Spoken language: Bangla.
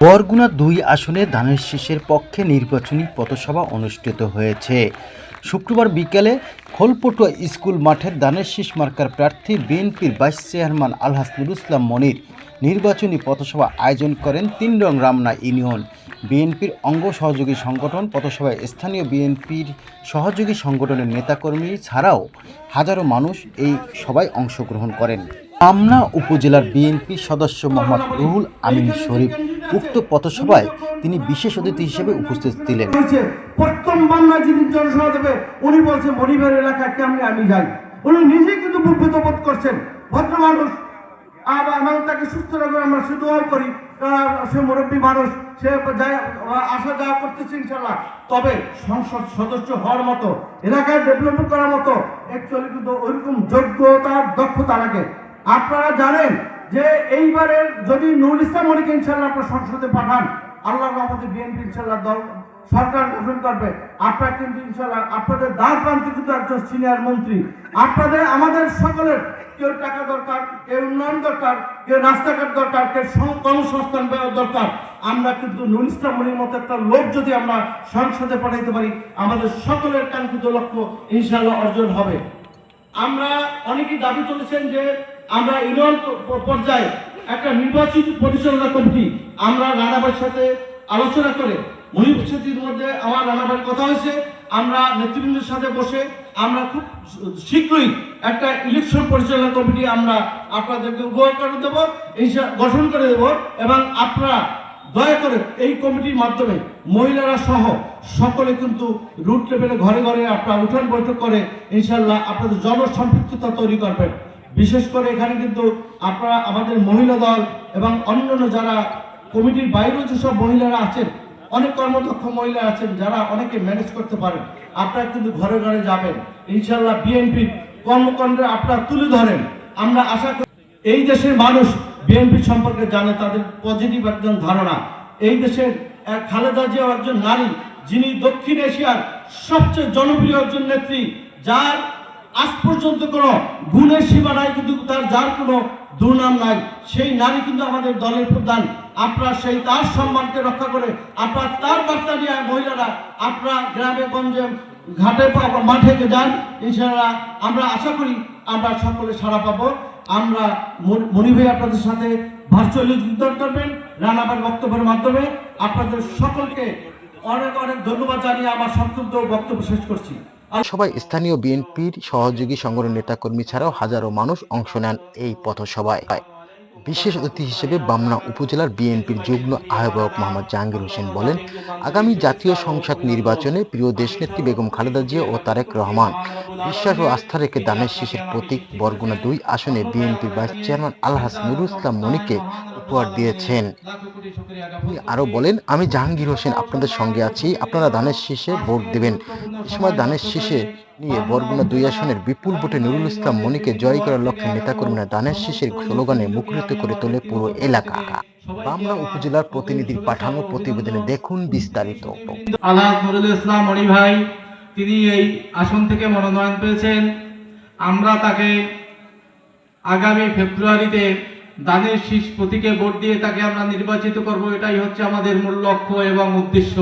বরগুনা দুই আসনে ধানের শীষের পক্ষে নির্বাচনী পথসভা অনুষ্ঠিত হয়েছে। শুক্রবার বিকেলে খোলপটুয়া স্কুল মাঠের ধানের শীষ মার্কার প্রার্থী বিএনপির ভাইস চেয়ারম্যান আলহাস নুরুল ইসলাম মনির নির্বাচনী পথসভা আয়োজন করেন তিন রং রামনা ইউনিয়ন। বিএনপির অঙ্গ সহযোগী সংগঠন, পথসভায় স্থানীয় বিএনপির সহযোগী সংগঠনের নেতাকর্মী ছাড়াও হাজারো মানুষ এই সভায় অংশগ্রহণ করেন। আমনা উপজেলার বিএনপি সদস্য মোহাম্মদ রুহুল আমিন শরীফ উক্ত পথসভায় তিনি বিশেষ অতিথি হিসেবে উপস্থিত ছিলেন। প্রথম বাংলা যিনি জনসভা দেবে, উনি বলছে মরিবের এলাকায় কেমনে আমি যাই? উনি নিজেই কিন্তু বুদ্ধিত বোধ করছেন। ভদ্র মানুষ আবার এবং তাকে সুস্থ রাখবে আমরা শুধু করি। সে মুরব্বী মানুষ, সে আসা যাওয়া করতেছে ইনশাল্লাহ তবে সংসদ সদস্য হওয়ার মতো, এলাকায় ডেভেলপমেন্ট করার মতো অ্যাকচুয়ালি কিন্তু ওইরকম যোগ্যতার দক্ষতা লাগে। আপনারা জানেন যে এইবারের যদি নুরুল ইসলাম মনিকে ইনশাল্লাহ আপনার সংসদে পাঠান আল্লাহ আমাদের বিএনপি ইনশাল্লাহ দল সরকার গঠন করবে। আপনারা কিন্তু ইনশাল্লাহ আপনাদের দ্বার প্রান্তে কিন্তু একজন সিনিয়র মন্ত্রী। আপনাদের, আমাদের সকলের কেউ টাকা দরকার, কেউ উন্নয়ন দরকার, কেউ রাস্তাঘাট দরকার, কেউ কর্মসংস্থান দরকার। আমরা কিন্তু ইসলাম মতো একটা লোক যদি আমরা সংসদে পাঠাইতে পারি, আমাদের সকলের কাঙ্ক্ষিত লক্ষ্য ইনশাল্লাহ অর্জন হবে। আমরা অনেকেই দাবি তুলেছেন যে আমরা ইউনিয়ন পর্যায়ে একটা নির্বাচিত পরিচালনা কমিটি আমরা রানাবাইয়ের সাথে আলোচনা করে মহিব মধ্যে আমার রানাবাইয়ের কথা হয়েছে, আমরা নেতৃবৃন্দের সাথে বসে আমরা খুব শীঘ্রই একটা ইলেকশন পরিচালনা কমিটি আমরা আপনাদেরকে উপহার করে দেবো, ইনশা- গঠন করে দেবো এবং আপনারা দয়া করে এই কমিটির মাধ্যমে মহিলারা সহ সকলে কিন্তু রুট লেভেলে ঘরে ঘরে আপনারা উঠান বৈঠক করে ইনশাল্লাহ আপনাদের জনসম্পৃক্ততা তৈরি করবেন। বিশেষ করে এখানে কিন্তু আপনারা আমাদের মহিলা দল এবং অন্যান্য যারা কমিটির বাইরেও যেসব মহিলারা আছেন অনেক কর্মদক্ষ মহিলা আছেন যারা অনেকে ম্যানেজ করতে পারেন। আপনারা কিন্তু ঘরে ঘরে যাবেন। ইনশাল্লাহ বিএনপির কর্মকাণ্ডে আপনারা তুলে ধরেন। আমরা আশা করি এই দেশের মানুষ বিএনপি সম্পর্কে জানে, তাদের পজিটিভ একজন ধারণা। এই দেশের খালেদা জিয়াও একজন নারী, যিনি দক্ষিণ এশিয়ার সবচেয়ে জনপ্রিয় একজন নেত্রী, যার আজ পর্যন্ত কোনো গুণের সীমা নাই, কিন্তু তার, যার কোনো দুর্নাম নাই। সেই নারী কিন্তু আমাদের দলের প্রধান। আপনার সেই তার সম্মানকে রক্ষা করে আপনার তার বার্তা নিয়ে মহিলারা আপনারা গ্রামে, গঞ্জে, ঘাটে মাঠে যান ইনশাআল্লাহ আমরা আশা করি আমরা সকলে সাড়া পাবো। আমরা মনি- মনি ভাই আপনাদের সাথে ভার্চুয়ালি যোগদান করবেন। রানাবার বক্তব্যের মাধ্যমে আপনাদের সকলকে অনেক অনেক ধন্যবাদ জানিয়ে আমার সংক্ষিপ্ত বক্তব্য শেষ করছি। সবাই স্থানীয় বিএনপির সহযোগী সংগঠন নেতাকর্মী ছাড়াও হাজারো মানুষ অংশ নেন এই পথসভায়। বিশেষ অতিথি হিসেবে বামনা উপজেলার বিএনপির যুগ্ম আহ্বায়ক মোহাম্মদ জাহাঙ্গীর হোসেন বলেন, আগামী জাতীয় সংসদ নির্বাচনে প্রিয় দেশনেত্রী বেগম খালেদা জিয়া ও তারেক রহমান বিশ্বাস ও আস্থা রেখে দানের শীষের প্রতীক বরগুনা দুই আসনে বিএনপির ভাইস চেয়ারম্যান আলহাস নুরুল ইসলাম মনিকে উপহার দিয়েছেন। তিনি আরও বলেন, আমি জাহাঙ্গীর হোসেন, আপনাদের সঙ্গে আছি। আপনারা ধানের শীষে ভোট দেবেন। এ সময় ধানের শীষে নিয়ে বরগুনা দুই আসনের বিপুল ভোটে নুরুল ইসলাম মনিকে জয় করার লক্ষ্যে নেতাকর্মীরা ধানের শীষের স্লোগানে মুখরিত করে তোলে পুরো এলাকা। বামনা উপজেলার প্রতিনিধির পাঠানো প্রতিবেদনে দেখুন বিস্তারিত। নুরুল ইসলাম মণি ভাই তিনি এই আসন থেকে মনোনয়ন পেয়েছেন। আমরা তাকে আগামী ফেব্রুয়ারিতে দানের শীষ প্রতীকে ভোট দিয়ে তাকে আমরা নির্বাচিত করব, এটাই হচ্ছে আমাদের মূল লক্ষ্য এবং উদ্দেশ্য।